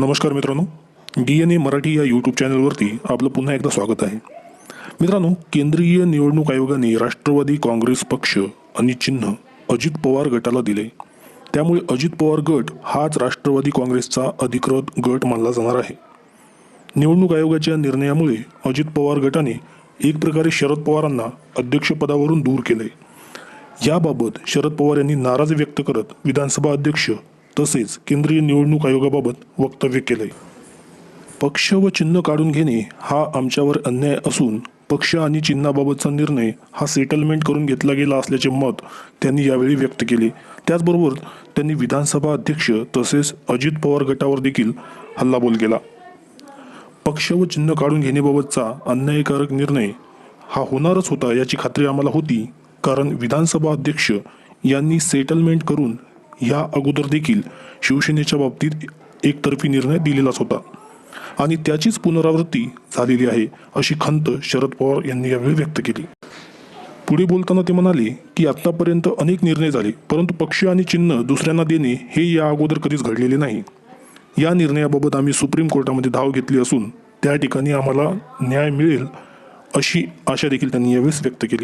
नमस्कार मित्रांनो. D N A Marathi या यूट्यूब चॅनलवरती आपलं पुन्हा एकदा स्वागत आहे. मित्रांनो केंद्रीय निवडणूक आयोगाने राष्ट्रवादी काँग्रेस पक्ष आणि चिन्ह अजित पवार गटाला दिले. त्यामुळे अजित पवार गट हाच राष्ट्रवादी काँग्रेसचा अधिकृत गट मानला जाणार आहे. निवडणूक आयोगाच्या निर्णयामुळे अजित पवार गटाने एक प्रकारे शरद पवारांना अध्यक्षपदावरून दूर केले. याबाबत शरद पवार यांनी नाराजी व्यक्त करत विधानसभा अध्यक्ष तसेच केंद्रीय निवडणूक आयोगाबाबत वक्तव्य केलंय. पक्ष व चिन्ह काढून घेणे हा आमच्यावर अन्याय असून पक्ष आणि चिन्हाबाबतचा निर्णय हा सेटलमेंट करून घेतला गेला असल्याचे मत त्यांनी यावेळी व्यक्त केले. त्याचबरोबर त्यांनी विधानसभा अध्यक्ष तसेच अजित पवार गटावर देखील हल्लाबोल केला. पक्ष व चिन्ह काढून घेण्याबाबतचा अन्यायकारक निर्णय हा होणारच होता याची खात्री आम्हाला होती कारण विधानसभा अध्यक्ष यांनी सेटलमेंट करून या अगोदर देखील शिवसेनेच्या बाबतीत एकतर्फी निर्णय दिलेलाच होता. आणि त्याचीच पुनरावृत्ती झालेली आहे अशी खंत शरद पवार यांनी यावेळी व्यक्त केली. पुढे बोलताना ते म्हणाले की आत्तापर्यंत अनेक निर्णय झाले परंतु पक्ष आणि चिन्ह दुसऱ्यांना देणे हे या अगोदर कधीच घडलेले नाही. या निर्णयाबाबत आम्ही सुप्रीम कोर्टामध्ये धाव घेतली असून त्या ठिकाणी आम्हाला न्याय मिळेल अशी आशा देखील त्यांनी यावेळेस व्यक्त केली.